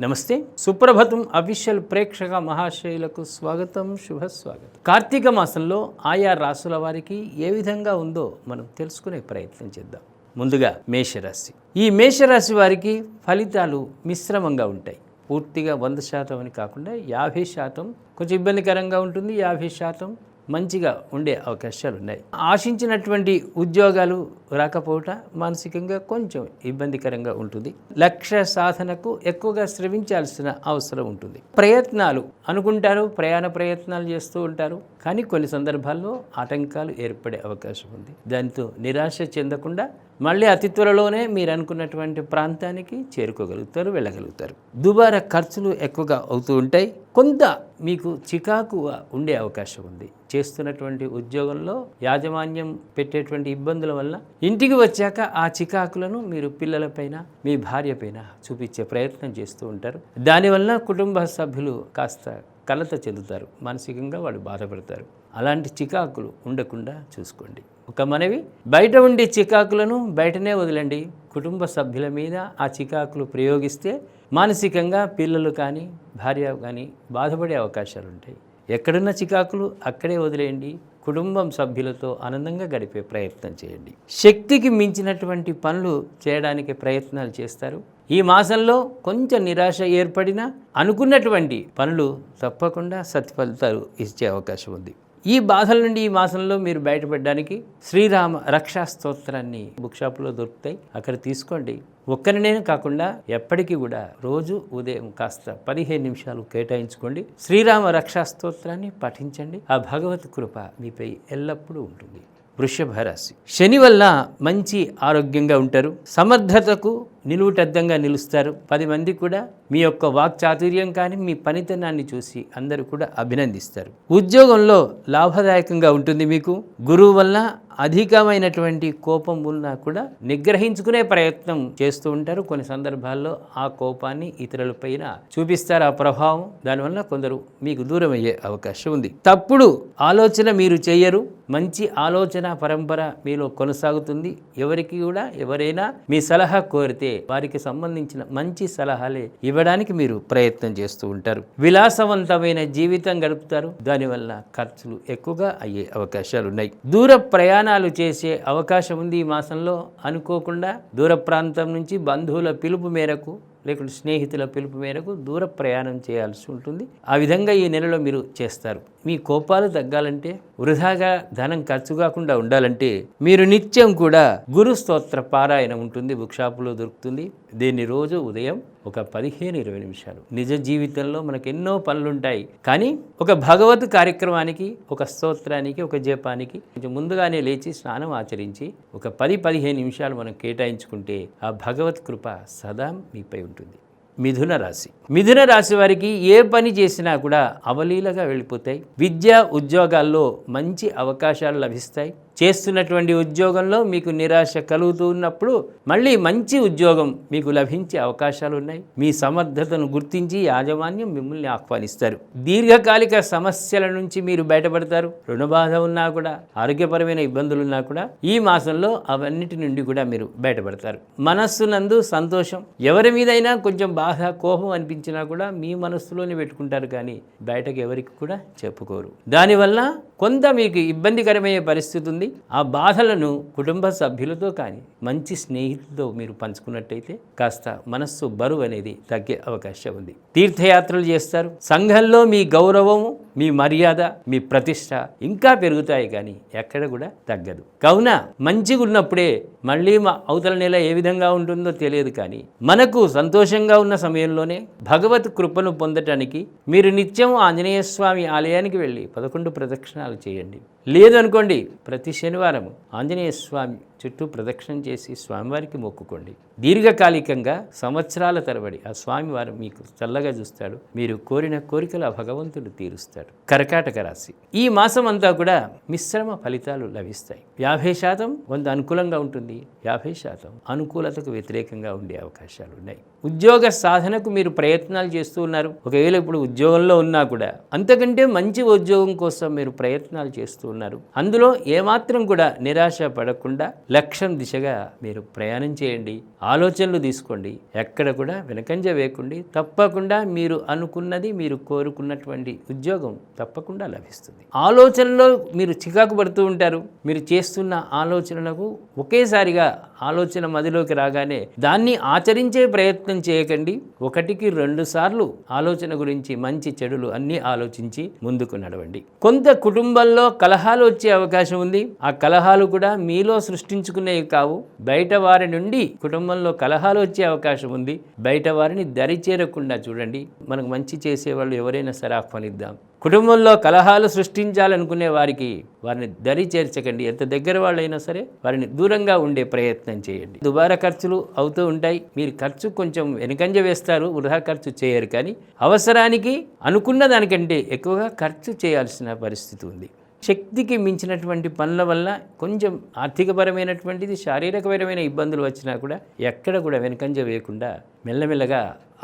నమస్తే. సుప్రభతం అఫీషియల్ ప్రేక్షక మహాశయులకు స్వాగతం శుభ స్వాగతం కార్తీక మాసంలో ఆయా రాసుల వారికి ఏ విధంగా ఉందో మనం తెలుసుకునే ప్రయత్నం చేద్దాం. ముందుగా మేషరాశి. ఈ మేషరాశి వారికి ఫలితాలు మిశ్రమంగా ఉంటాయి. పూర్తిగా వంద శాతం అని కాకుండా యాభై శాతం కొంచెం ఇబ్బందికరంగా ఉంటుంది యాభై శాతం మంచిగా ఉండే అవకాశాలు ఉన్నాయి. ఆశించినటువంటి ఉద్యోగాలు రాకపోవట మానసికంగా కొంచెం ఇబ్బందికరంగా ఉంటుంది. లక్ష్య సాధనకు ఎక్కువగా శ్రమించాల్సిన అవసరం ఉంటుంది. ప్రయత్నాలు అనుకుంటారు ప్రయాణ ప్రయత్నాలు చేస్తూ ఉంటారు. కానీ కొన్ని సందర్భాల్లో ఆటంకాలు ఏర్పడే అవకాశం ఉంది. దాంతో నిరాశ చెందకుండా మళ్ళీ అతి త్వరలోనే మీరు అనుకున్నటువంటి ప్రాంతానికి చేరుకోగలుగుతారు వెళ్ళగలుగుతారు. దుబారా ఖర్చులు ఎక్కువగా అవుతూ ఉంటాయి. కొంత మీకు చికాకు ఉండే అవకాశం ఉంది. చేస్తున్నటువంటి ఉద్యోగంలో యాజమాన్యం పెట్టేటువంటి ఇబ్బందుల వల్ల ఇంటికి వచ్చాక ఆ చికాకులను మీరు పిల్లలపైన మీ భార్య పైన చూపించే ప్రయత్నం చేస్తూ ఉంటారు. దానివల్ల కుటుంబ సభ్యులు కాస్త కలత చెందుతారు. మానసికంగా వాళ్ళు బాధపడతారు. అలాంటి చికాకులు ఉండకుండా చూసుకోండి. ఒక మనవి బయట ఉండే చికాకులను బయటనే వదిలండి. కుటుంబ సభ్యుల మీద ఆ చికాకులు ప్రయోగిస్తే మానసికంగా పిల్లలు కానీ భార్య కానీ బాధపడే అవకాశాలు ఉంటాయి ఎక్కడున్న చికాకులు అక్కడే వదిలేయండి. కుటుంబం సభ్యులతో ఆనందంగా గడిపే ప్రయత్నం చేయండి. శక్తికి మించినటువంటి పనులు చేయడానికి ప్రయత్నాలు చేస్తారు. ఈ మాసంలో కొంచెం నిరాశ ఏర్పడినా అనుకున్నటువంటి పనులు తప్పకుండా సత్ఫలితాలు ఇచ్చే అవకాశం ఉంది. ఈ బాధల నుండి ఈ మాసంలో మీరు బయటపడడానికి శ్రీరామ రక్షా స్తోత్రాన్ని బుక్ షాప్లో దొరుకుతాయి. అక్కడ తీసుకోండి. ఒక్కరినే కాకుండా ఎప్పటికీ కూడా రోజు ఉదయం కాస్త పదిహేను నిమిషాలు కేటాయించుకోండి. శ్రీరామ రక్షా స్తోత్రాన్ని పఠించండి. ఆ భగవత్ కృప మీపై ఎల్లప్పుడూ ఉంటుంది. వృషభ రాశి. శని వల్ల మంచి ఆరోగ్యంగా ఉంటారు. సమర్థతకు నిలువుటద్దంగా నిలుస్తారు. పది మంది కూడా మీ యొక్క వాక్ చాతుర్యం కానీ మీ పనితనాన్ని చూసి అందరూ కూడా అభినందిస్తారు. ఉద్యోగంలో లాభదాయకంగా ఉంటుంది మీకు. గురువు వల్ల అధికమైనటువంటి కోపం ఉన్నా కూడా నిగ్రహించుకునే ప్రయత్నం చేస్తూ ఉంటారు. కొన్ని సందర్భాల్లో ఆ కోపాన్ని ఇతరులపైన చూపిస్తారు. ఆ ప్రభావం దానివల్ల కొందరు మీకు దూరం అయ్యే అవకాశం ఉంది. తప్పుడు ఆలోచన మీరు చేయరు. మంచి ఆలోచన పరంపర మీలో కొనసాగుతుంది. ఎవరికి కూడా ఎవరైనా మీ సలహా కోరితే వారికి సంబంధించిన మంచి సలహాలే ఇవ్వడానికి మీరు ప్రయత్నం చేస్తూ ఉంటారు. విలాసవంతమైన జీవితం గడుపుతారు. దానివల్ల ఖర్చులు ఎక్కువగా అయ్యే అవకాశాలు ఉన్నాయి దూర ప్రయాణాలు చేసే అవకాశం ఉంది ఈ మాసంలో. అనుకోకుండా దూర ప్రాంతం నుంచి బంధువుల పిలుపు మేరకు లేకుంటే స్నేహితుల పిలుపు మేరకు దూర ప్రయాణం చేయాల్సి ఉంటుంది. ఆ విధంగా ఈ నెలలో మీరు చేస్తారు. మీ కోపాలు తగ్గాలంటే వృధాగా ధనం ఖర్చు కాకుండా ఉండాలంటే మీరు నిత్యం కూడా గురు స్తోత్ర పారాయణ ఉంటుంది బుక్ షాపులో దొరుకుతుంది. దీన్ని రోజు ఉదయం ఒక పదిహేను ఇరవై నిమిషాలు. నిజ జీవితంలో మనకు ఎన్నో పనులుంటాయి. కానీ ఒక భగవత్ కార్యక్రమానికి ఒక స్తోత్రానికి ఒక జపానికి కొంచెం ముందుగానే లేచి స్నానం ఆచరించి ఒక పది పదిహేను నిమిషాలు మనం కేటాయించుకుంటే ఆ భగవత్ కృప సదా మీపై ఉంటుంది. మిథున రాశి. మిథున రాశి వారికి ఏ పని చేసినా కూడా అవలీలగా వెళ్ళిపోతాయి. విద్యా ఉద్యోగాల్లో మంచి అవకాశాలు లభిస్తాయి. చేస్తున్నటువంటి ఉద్యోగంలో మీకు నిరాశ కలుగుతూ ఉన్నప్పుడు మళ్ళీ మంచి ఉద్యోగం మీకు లభించే అవకాశాలు ఉన్నాయి. మీ సమర్థతను గుర్తించి యాజమాన్యం మిమ్మల్ని ఆహ్వానిస్తారు. దీర్ఘకాలిక సమస్యల నుంచి మీరు బయటపడతారు. రుణబాధ ఉన్నా కూడా ఆరోగ్యపరమైన ఇబ్బందులు ఉన్నా కూడా ఈ మాసంలో అవన్నిటి నుండి కూడా మీరు బయటపడతారు. మనస్సునందు సంతోషం. ఎవరి మీదైనా కొంచెం బాధ కోపం అనిపించినా కూడా మీ మనస్సులోనే పెట్టుకుంటారు కానీ బయటకు ఎవరికి కూడా చెప్పుకోరు. దానివల్ల కొంత మీకు ఇబ్బందికరమయ్యే పరిస్థితి ఉంది. ఆ బాధలను కుటుంబ సభ్యులతో కానీ మంచి స్నేహితులతో మీరు పంచుకున్నట్టయితే కాస్త మనస్సు బరువు అనేది తగ్గే అవకాశం ఉంది. తీర్థయాత్రలు చేస్తారు. సంఘంలో మీ గౌరవము మీ మర్యాద మీ ప్రతిష్ట ఇంకా పెరుగుతాయి కానీ ఎక్కడ కూడా తగ్గదు. కావున మంచిగా ఉన్నప్పుడే మళ్ళీ మా అవతల నెల ఏ విధంగా ఉంటుందో తెలియదు కానీ మనకు సంతోషంగా ఉన్న సమయంలోనే భగవత్ కృపను పొందటానికి మీరు నిత్యం ఆంజనేయ స్వామి ఆలయానికి వెళ్ళి పదకొండు ప్రదక్షిణాలు చేయండి. లేదనుకోండి ప్రతి శనివారం ఆంజనేయ స్వామి చుట్టూ ప్రదక్షిణ చేసి స్వామివారికి మొక్కుకోండి. దీర్ఘకాలికంగా సంవత్సరాల తరబడి ఆ స్వామివారు మీకు చల్లగా చూస్తాడు. మీరు కోరిన కోరికలు ఆ భగవంతుడు తీరుస్తాడు. కర్కాటక రాశి. ఈ మాసం అంతా కూడా మిశ్రమ ఫలితాలు లభిస్తాయి. యాభై శాతం కొంత అనుకూలంగా ఉంటుంది. యాభై శాతం అనుకూలతకు వ్యతిరేకంగా ఉండే అవకాశాలు ఉన్నాయి. ఉద్యోగ సాధనకు మీరు ప్రయత్నాలు చేస్తూ ఉన్నారు. ఒకవేళ ఇప్పుడు ఉద్యోగంలో ఉన్నా కూడా అంతకంటే మంచి ఉద్యోగం కోసం మీరు ప్రయత్నాలు చేస్తూ ఉన్నారు. అందులో ఏమాత్రం కూడా నిరాశ పడకుండా లక్ష్యం దిశగా మీరు ప్రయాణం చేయండి ఆలోచనలు తీసుకోండి ఎక్కడ కూడా వెనకంజ వేయకండి. తప్పకుండా మీరు అనుకున్నది మీరు కోరుకున్నటువంటి ఉద్యోగం తప్పకుండా లభిస్తుంది. ఆలోచనలో మీరు చికాకు పడుతూ ఉంటారు. మీరు చేస్తున్న ఆలోచనలకు ఒకేసారిగా ఆలోచన మదిలోకి రాగానే దాన్ని ఆచరించే ప్రయత్నం చేయకండి. ఒకటికి రెండు సార్లు ఆలోచన గురించి మంచి చెడులు అన్నీ ఆలోచించి ముందుకు నడవండి. కొంత కుటుంబంలో కలహాలు వచ్చే అవకాశం ఉంది. ఆ కలహాలు కూడా మీలో సృష్టించుకునేవి కావు. బయట వారి నుండి కుటుంబంలో కలహాలు వచ్చే అవకాశం ఉంది. బయట వారిని దరి చేరకుండా చూడండి. మనకు మంచి చేసేవాళ్ళు ఎవరైనా సరే ఆహ్వానిద్దాం. కుటుంబంలో కలహాలు సృష్టించాలనుకునే వారికి వారిని దరి చేర్చకండి. ఎంత దగ్గర వాళ్ళైనా సరే వారిని దూరంగా ఉండే ప్రయత్నం చేయండి. దుబారా ఖర్చులు అవుతూ ఉంటాయి. మీరు ఖర్చు కొంచెం వెనుకంజ వేస్తారు. వృధా ఖర్చు చేయరు. కానీ అవసరానికి అనుకున్న దానికంటే ఎక్కువగా ఖర్చు చేయాల్సిన పరిస్థితి ఉంది. శక్తికి మించినటువంటి పనుల వల్ల కొంచెం ఆర్థికపరమైనటువంటిది శారీరకపరమైన ఇబ్బందులు వచ్చినా కూడా ఎక్కడ కూడా వెనుకంజ వేయకుండా మెల్లమెల్లగా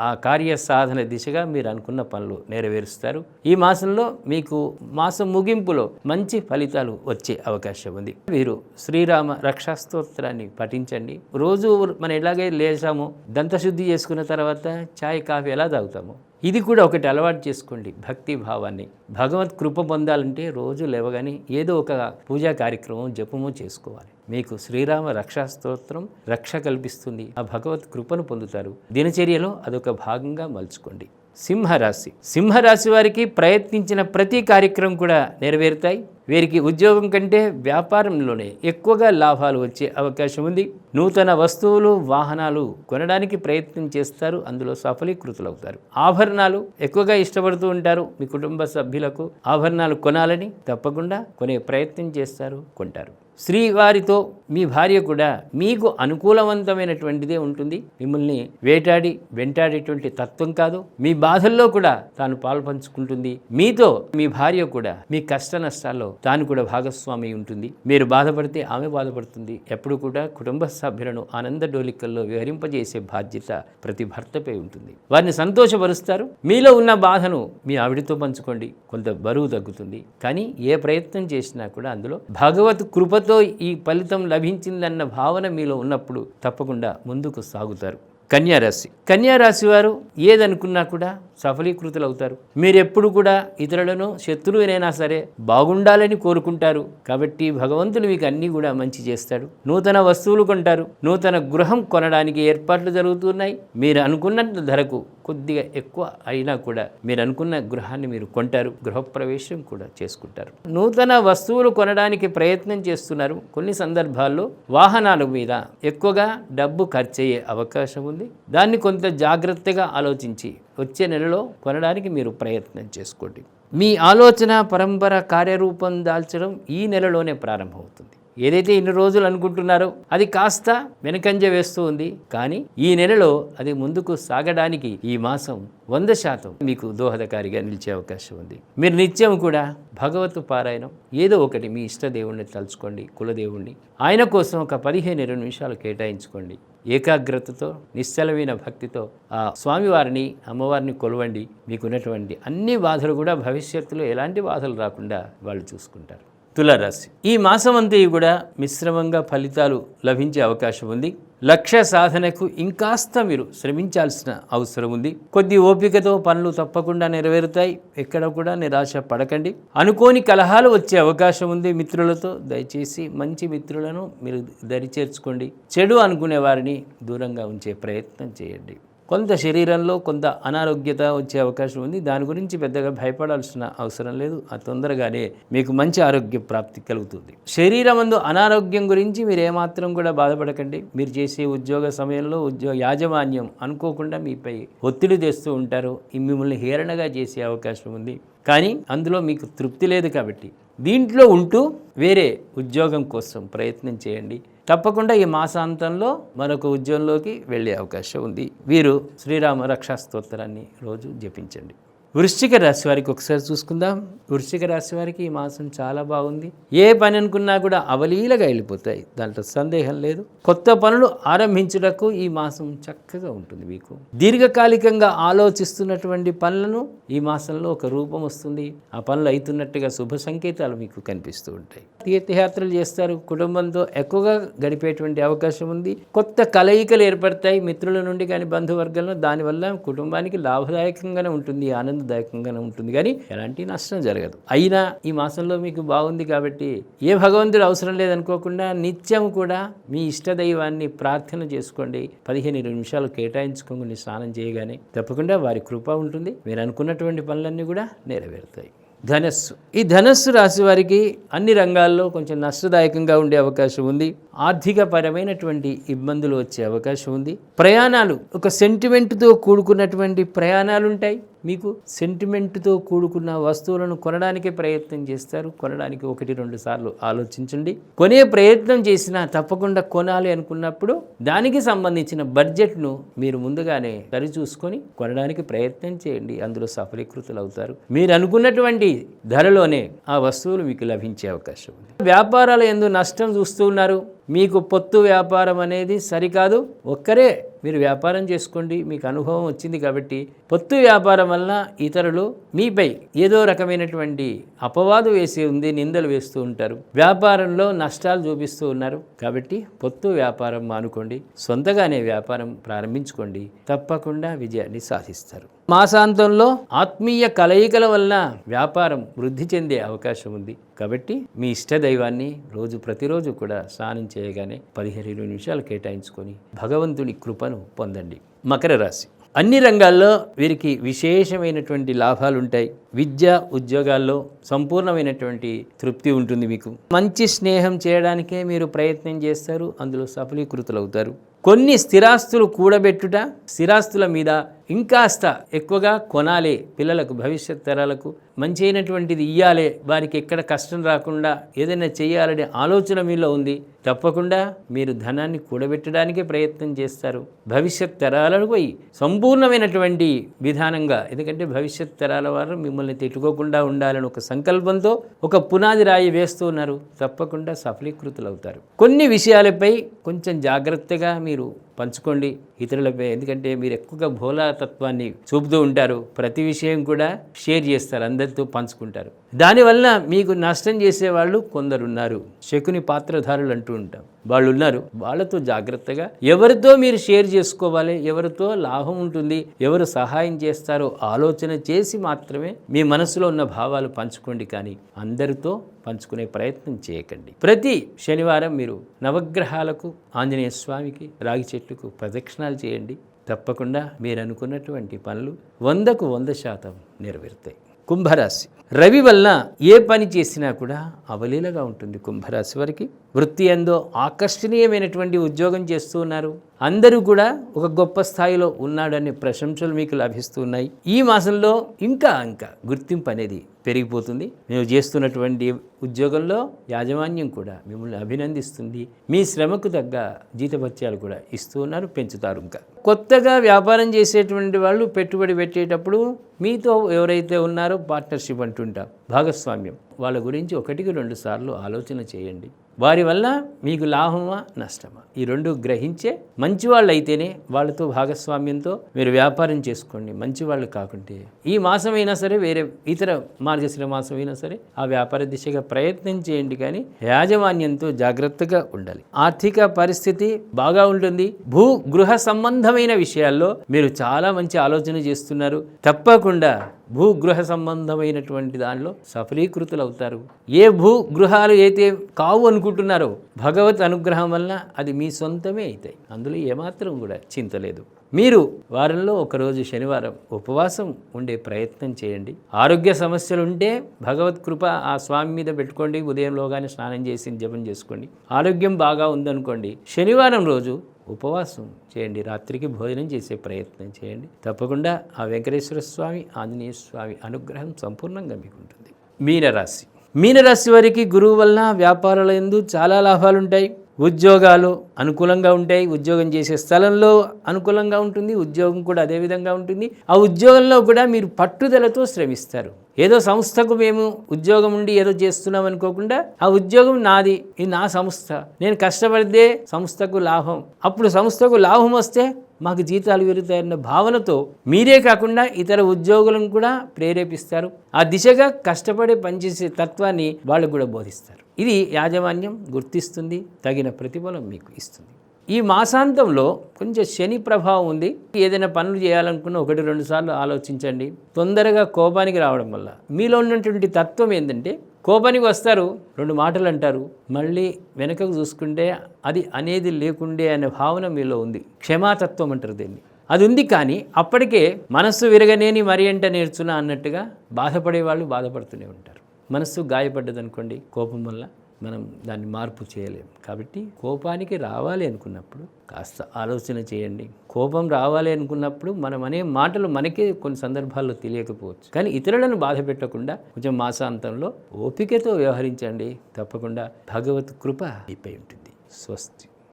ఆ కార్య సాధన దిశగా మీరు అనుకున్న పనులు నెరవేరుస్తారు. ఈ మాసంలో మీకు మాసం ముగింపులో మంచి ఫలితాలు వచ్చే అవకాశం ఉంది. మీరు శ్రీరామ రక్షాస్తోత్రాన్ని పఠించండి. రోజు మనం ఎలాగే లేచామో దంతశుద్ధి చేసుకున్న తర్వాత ఛాయ్ కాఫీ ఎలా తాగుతామో ఇది కూడా ఒకటి అలవాటు చేసుకోండి భక్తి భావాన్ని. భగవత్ కృప పొందాలంటే రోజు లేవగానే ఏదో ఒక పూజా కార్యక్రమం జపము చేసుకోవాలి. మీకు శ్రీరామ రక్షా స్తోత్రం రక్ష కల్పిస్తుంది. ఆ భగవత్ కృపను పొందుతారు. దినచర్యలో అదొక భాగంగా మలుచుకోండి. సింహరాశి. సింహరాశి వారికి ప్రయత్నించిన ప్రతి కార్యక్రమం కూడా నెరవేరుతాయి. వీరికి ఉద్యోగం కంటే వ్యాపారంలోనే ఎక్కువగా లాభాలు వచ్చే అవకాశం ఉంది. నూతన వస్తువులు వాహనాలు కొనడానికి ప్రయత్నం చేస్తారు. అందులో సఫలీకృతులవుతారు. ఆభరణాలు ఎక్కువగా ఇష్టపడుతూ ఉంటారు. మీ కుటుంబ సభ్యులకు ఆభరణాలు కొనాలని తప్పకుండా కొనే ప్రయత్నం చేస్తారు కొంటారు. శ్రీవారితో మీ భార్య కూడా మీకు అనుకూలవంతమైనటువంటిదే ఉంటుంది. మిమ్మల్ని వేటాడి వెంటాడేటువంటి తత్వం కాదు. మీ బాధల్లో కూడా తాను పాల్పంచుకుంటుంది. మీతో మీ భార్య కూడా మీ కష్ట నష్టాల్లో తాను కూడా భాగస్వామి ఉంటుంది. మీరు బాధపడితే ఆమె బాధపడుతుంది. ఎప్పుడు కూడా కుటుంబ సభ్యులను ఆనంద డోలికల్లో విహరింపజేసే బాధ్యత ప్రతి భర్తపై ఉంటుంది. వారిని సంతోషపరుస్తారు. మీలో ఉన్న బాధను మీ ఆవిడతో పంచుకోండి. కొంత బరువు తగ్గుతుంది. కానీ ఏ ప్రయత్నం చేసినా కూడా అందులో భగవత్ కృపతో ఈ ఫలితం లభించిందన్న భావన మీలో ఉన్నప్పుడు తప్పకుండా ముందుకు సాగుతారు. కన్యారాశి. కన్యారాశి వారు ఏదనుకున్నా కూడా సఫలీకృతులు అవుతారు మీరెప్పుడు కూడా ఇతరులను శత్రువునైనా సరే బాగుండాలని కోరుకుంటారు. కాబట్టి భగవంతుడు మీకు అన్నీ కూడా మంచి చేస్తాడు. నూతన వస్తువులు కొంటారు. నూతన గృహం కొనడానికి ఏర్పాట్లు జరుగుతున్నాయి. మీరు అనుకున్న ధరకు కొద్దిగా ఎక్కువ అయినా కూడా మీరు అనుకున్న గృహాన్ని మీరు కొంటారు. గృహప్రవేశం కూడా చేసుకుంటారు. నూతన వస్తువులు కొనడానికి ప్రయత్నం చేస్తున్నారు. కొన్ని సందర్భాల్లో వాహనాల మీద ఎక్కువగా డబ్బు ఖర్చు అయ్యే అవకాశం ఉంది. దాన్ని కొంత జాగ్రత్తగా ఆలోచించి వచ్చే నెలలో కొనడానికి మీరు ప్రయత్నం చేసుకోండి. మీ ఆలోచన పరంపర కార్యరూపం దాల్చడం ఈ నెలలోనే ప్రారంభమవుతుంది. ఏదైతే ఇన్ని రోజులు అనుకుంటున్నారో అది కాస్త వెనకంజ వేస్తూ ఉంది. కానీ ఈ నెలలో అది ముందుకు సాగడానికి ఈ మాసం వంద శాతం మీకు దోహదకారిగా నిలిచే అవకాశం ఉంది. మీరు నిత్యం కూడా భగవత్ పారాయణం ఏదో ఒకటి మీ ఇష్ట దేవుణ్ణి తలుచుకోండి కులదేవుణ్ణి. ఆయన కోసం ఒక పదిహేను ఇరవై నిమిషాలు కేటాయించుకోండి. ఏకాగ్రతతో నిశ్చలమైన భక్తితో ఆ స్వామివారిని అమ్మవారిని కొలవండి. మీకున్నటువంటి అన్ని బాధలు కూడా భవిష్యత్తులో ఎలాంటి బాధలు రాకుండా వాళ్ళు చూసుకుంటారు. తులారాశి. ఈ మాసం అంతా కూడా మిశ్రమంగా ఫలితాలు లభించే అవకాశం ఉంది. లక్ష్య సాధనకు ఇంకాస్త మీరు శ్రమించాల్సిన అవసరం ఉంది. కొద్ది ఓపికతో పనులు తప్పకుండా నెరవేరుతాయి. ఎక్కడ కూడా నిరాశ పడకండి. అనుకోని కలహాలు వచ్చే అవకాశం ఉంది మిత్రులతో. దయచేసి మంచి మిత్రులను మీరు దరి చేర్చుకోండి చెడు అనుకునే వారిని దూరంగా ఉంచే ప్రయత్నం చేయండి. కొంత శరీరంలో కొంత అనారోగ్యత వచ్చే అవకాశం ఉంది. దాని గురించి పెద్దగా భయపడాల్సిన అవసరం లేదు. ఆ తొందరగానే మీకు మంచి ఆరోగ్య ప్రాప్తి కలుగుతుంది. శరీరమందు అనారోగ్యం గురించి మీరు ఏమాత్రం కూడా బాధపడకండి. మీరు చేసే ఉద్యోగ సమయంలో ఉద్యోగ యాజమాన్యం అనుకోకుండా మీపై ఒత్తిడి తెస్తూ ఉంటారు. మిమ్మల్ని హేరణగా చేసే అవకాశం ఉంది. కానీ అందులో మీకు తృప్తి లేదు కాబట్టి దీంట్లో ఉంటూ వేరే ఉద్యోగం కోసం ప్రయత్నం చేయండి. తప్పకుండా ఈ మాసాంతంలో మరొక ఉద్యమంలోకి వెళ్ళే అవకాశం ఉంది. వీరు శ్రీరామ రక్షా స్తోత్రాన్ని రోజు జపించండి. వృశ్చిక రాశి వారికి ఒకసారి చూసుకుందాం. వృశ్చిక రాశి వారికి ఈ మాసం చాలా బాగుంది. ఏ పని అనుకున్నా కూడా అవలీలగా వెళ్ళిపోతాయి. దాంట్లో సందేహం లేదు. కొత్త పనులు ఆరంభించుటకు ఈ మాసం చక్కగా ఉంటుంది మీకు. దీర్ఘకాలికంగా ఆలోచిస్తున్నటువంటి పనులను ఈ మాసంలో ఒక రూపం వస్తుంది. ఆ పనులు అవుతున్నట్టుగా శుభ సంకేతాలు మీకు కనిపిస్తూ ఉంటాయి. తీర్థయాత్రలు చేస్తారు. కుటుంబంతో ఎక్కువగా గడిపేటువంటి అవకాశం ఉంది. కొత్త కలయికలు ఏర్పడతాయి. మిత్రుల నుండి కానీ బంధువర్గంలో దానివల్ల కుటుంబానికి లాభదాయకంగానే ఉంటుంది. ఆనందదాయకంగానే ఉంటుంది. కానీ ఎలాంటి నష్టం జరగదు. అయినా ఈ మాసంలో మీకు బాగుంది కాబట్టి ఏ భగవంతుడు అవసరం లేదనుకోకుండా నిత్యం కూడా మీ ఇష్టదైవాన్ని ప్రార్థన చేసుకోండి. పదిహేను ఇరవై నిమిషాలు కేటాయించుకొని స్నానం చేయగానే తప్పకుండా వారి కృప ఉంటుంది. మీరు అనుకున్నటువంటి పనులన్నీ కూడా నెరవేరుతాయి. ధనస్సు. ఈ ధనస్సు రాశి వారికి అన్ని రంగాల్లో కొంచెం నష్టదాయకంగా ఉండే అవకాశం ఉంది. ఆర్థిక పరమైనటువంటి ఇబ్బందులు వచ్చే అవకాశం ఉంది. ప్రయాణాలు. ఒక సెంటిమెంట్తో కూడుకున్నటువంటి ప్రయాణాలు ఉంటాయి మీకు సెంటిమెంట్తో కూడుకున్న వస్తువులను కొనడానికే ప్రయత్నం చేస్తారు. కొనడానికి ఒకటి రెండు సార్లు ఆలోచించండి. కొనే ప్రయత్నం చేసినా తప్పకుండా కొనాలి అనుకున్నప్పుడు దానికి సంబంధించిన బడ్జెట్ను మీరు ముందుగానే సరిచూసుకొని కొనడానికి ప్రయత్నం చేయండి. అందులో సఫలీకృతులు అవుతారు. మీరు అనుకున్నటువంటి ధరలోనే ఆ వస్తువులు మీకు లభించే అవకాశం ఉంది. వ్యాపారాల ఎందు నష్టం చూస్తూ ఉన్నారు. మీకు పొత్తు వ్యాపారం అనేది సరికాదు. ఒక్కరే మీరు వ్యాపారం చేసుకోండి మీకు అనుభవం వచ్చింది కాబట్టి పొత్తు వ్యాపారం వల్ల ఇతరులు మీపై ఏదో రకమైనటువంటి అపవాదు వేసి ఉంది నిందలు వేస్తూ ఉంటారు. వ్యాపారంలో నష్టాలు చూపిస్తూ ఉన్నారు కాబట్టి పొత్తు వ్యాపారం మానుకోండి సొంతగానే వ్యాపారం ప్రారంభించుకోండి తప్పకుండా విజయాన్ని సాధిస్తారు. మాసాంతంలో ఆత్మీయ కలయికల వల్ల వ్యాపారం వృద్ధి చెందే అవకాశం ఉంది కాబట్టి మీ ఇష్ట దైవాన్ని రోజు ప్రతిరోజు కూడా స్నానం చేయగానే పదిహేను ఇరవై నిమిషాలు కేటాయించుకొని భగవంతుని కృప కృపను పొందండి. మకర రాశి. అన్ని రంగాల్లో వీరికి విశేషమైనటువంటి లాభాలు ఉంటాయి విద్య ఉద్యోగాల్లో సంపూర్ణమైనటువంటి తృప్తి ఉంటుంది మీకు. మంచి స్నేహం చేయడానికే మీరు ప్రయత్నం చేస్తారు. అందులో సఫలీకృతులవుతారు. కొన్ని స్థిరాస్తులు కూడబెట్టుట స్థిరాస్తుల మీద ఇంకాస్త ఎక్కువగా కొనాలి పిల్లలకు భవిష్యత్ తరాలకు. మంచి అయినటువంటిది ఇయ్యాలి. వారికి ఎక్కడ కష్టం రాకుండా ఏదైనా చేయాలనే ఆలోచన మీలో ఉంది. తప్పకుండా మీరు ధనాన్ని కూడబెట్టడానికే ప్రయత్నం చేస్తారు. భవిష్యత్ తరాలకు పోయి సంపూర్ణమైనటువంటి విధానంగా ఎందుకంటే భవిష్యత్ తరాల వారు మిమ్మల్ని తిట్టుకోకుండా ఉండాలని ఒక సంకల్పంతో ఒక పునాది రాయి వేస్తూ ఉన్నారు. తప్పకుండా సఫలీకృతులు అవుతారు కొన్ని విషయాలపై కొంచెం జాగ్రత్తగా మీరు పంచుకోండి ఇతరులపై. ఎందుకంటే మీరు ఎక్కువగా భోలాతత్వాన్ని చూపుతూ ఉంటారు. ప్రతి విషయం కూడా షేర్ చేస్తారు అందరితో పంచుకుంటారు. దానివల్ల మీకు నష్టం చేసేవాళ్ళు కొందరున్నారు. శకుని పాత్రధారులు అంటూ ఉంటాం. వాళ్ళు ఉన్నారు వాళ్ళతో జాగ్రత్తగా ఎవరితో మీరు షేర్ చేసుకోవాలి ఎవరితో లాభం ఉంటుంది ఎవరు సహాయం చేస్తారో ఆలోచన చేసి మాత్రమే మీ మనసులో ఉన్న భావాలు పంచుకోండి. కానీ అందరితో పంచుకునే ప్రయత్నం చేయకండి. ప్రతి శనివారం మీరు నవగ్రహాలకు ఆంజనేయ స్వామికి రాగి చెట్లకు ప్రదక్షిణాలు చేయండి. తప్పకుండా మీరు అనుకున్నటువంటి పనులు వందకు వంద శాతం నెరవేరుతాయి. కుంభరాశి. రవి వలన ఏ పని చేసినా కూడా అవలీలగా ఉంటుంది కుంభరాశి వారికి. వృత్తి ఎందో ఆకర్షణీయమైనటువంటి ఉద్యోగం చేస్తూ ఉన్నారు. అందరూ కూడా ఒక గొప్ప స్థాయిలో ఉన్నాడనే ప్రశంసలు మీకు లభిస్తున్నాయి ఈ మాసంలో ఇంకా ఇంకా గుర్తింపు అనేది పెరిగిపోతుంది. మేము చేస్తున్నటువంటి ఉద్యోగంలో యాజమాన్యం కూడా మిమ్మల్ని అభినందిస్తుంది. మీ శ్రమకు తగ్గ జీతభత్యాలు కూడా ఇస్తూ ఉన్నారు పెంచుతారు ఇంకా. కొత్తగా వ్యాపారం చేసేటువంటి వాళ్ళు పెట్టుబడి పెట్టేటప్పుడు మీతో ఎవరైతే ఉన్నారో పార్ట్నర్షిప్ అంటుంటాం భాగస్వామ్యం. వాళ్ళ గురించి ఒకటికి రెండు సార్లు ఆలోచన చేయండి. వారి వల్ల మీకు లాభమా నష్టమా? ఈ రెండు గ్రహించే మంచి వాళ్ళు అయితేనే వాళ్ళతో భాగస్వామ్యంతో మీరు వ్యాపారం చేసుకోండి. మంచి వాళ్ళు కాకుంటే ఈ మాసం అయినా సరే వేరే ఇతర మార్గశిర మాసం అయినా సరే ఆ వ్యాపార దిశగా ప్రయత్నం చేయండి కానీ యాజమాన్యంతో జాగ్రత్తగా ఉండాలి. ఆర్థిక పరిస్థితి బాగా ఉంటుంది. భూ గృహ సంబంధమైన విషయాల్లో మీరు చాలా మంచి ఆలోచన చేస్తున్నారు. తప్పకుండా భూగృహ సంబంధమైనటువంటి దానిలో సఫలీకృతులు అవుతారు ఏ భూగృహాలు అయితే కావు అనుకుంటున్నారో భగవత్ అనుగ్రహం వలన అది మీ సొంతమే అవుతాయి అందులో ఏమాత్రం కూడా చింత లేదు. మీరు వారంలో ఒకరోజు శనివారం ఉపవాసం ఉండే ప్రయత్నం చేయండి. ఆరోగ్య సమస్యలు ఉంటే భగవత్ కృప ఆ స్వామి మీద పెట్టుకోండి. ఉదయంలోగానే స్నానం చేసి జపం చేసుకోండి. ఆరోగ్యం బాగా ఉందనుకోండి. శనివారం రోజు ఉపవాసం చేయండి. రాత్రికి భోజనం చేసే ప్రయత్నం చేయండి. తప్పకుండా ఆ వెంకటేశ్వర స్వామి ఆంజనేయ స్వామి అనుగ్రహం సంపూర్ణంగా మీకు ఉంటుంది మీనరాశి. మీనరాశి వారికి గురువు వలన వ్యాపారాల ఎందు చాలా లాభాలుంటాయి. ఉద్యోగాలు అనుకూలంగా ఉంటాయి ఉద్యోగం చేసే స్థలంలో అనుకూలంగా ఉంటుంది ఉద్యోగం కూడా అదే విధంగా ఉంటుంది. ఆ ఉద్యోగంలో కూడా మీరు పట్టుదలతో శ్రమిస్తారు. ఏదో సంస్థకు మేము ఉద్యోగం ఉండి ఏదో చేస్తున్నాం అనుకోకుండా ఆ ఉద్యోగం నాది ఇది నా సంస్థ. నేను కష్టపడితే సంస్థకు లాభం. అప్పుడు సంస్థకు లాభం వస్తే మాకు జీతాలు పెరుగుతాయన్న భావనతో మీరే కాకుండా ఇతర ఉద్యోగులను కూడా ప్రేరేపిస్తారు. ఆ దిశగా కష్టపడి పనిచేసే తత్వాన్ని వాళ్ళు కూడా బోధిస్తారు. ఇది యాజమాన్యం గుర్తిస్తుంది తగిన ప్రతిఫలం మీకు ఇస్తుంది. ఈ మాసాంతంలో కొంచెం శని ప్రభావం ఉంది. ఏదైనా పనులు చేయాలనుకున్న ఒకటి రెండు సార్లు ఆలోచించండి. తొందరగా కోపానికి రావడం వల్ల. మీలో ఉన్నటువంటి తత్వం ఏంటంటే కోపానికి వస్తారు రెండు మాటలు అంటారు. మళ్ళీ వెనకకు చూసుకుంటే అది అనేది లేకుండే అనే భావన మీలో ఉంది. క్షమాతత్వం అంటారు దీన్ని. అది ఉంది కానీ అప్పటికే మనస్సు విరగనేని మరి ఎంట నేర్చున్నా అన్నట్టుగా బాధపడే వాళ్ళు బాధపడుతూనే ఉంటారు. మనస్సు గాయపడ్డదనుకోండి కోపం వల్ల మనం దాన్ని మార్పు చేయలేము కాబట్టి కోపానికి రావాలి అనుకున్నప్పుడు కాస్త ఆలోచన చేయండి. కోపం రావాలి అనుకున్నప్పుడు మనం అనే మాటలు మనకే కొన్ని సందర్భాల్లో తెలియకపోవచ్చు. కానీ ఇతరులను బాధ పెట్టకుండా కొంచెం మాసాంతంలో ఓపికతో వ్యవహరించండి. తప్పకుండా భగవత్ కృప అయిపోయి ఉంటుంది. స్వస్తి.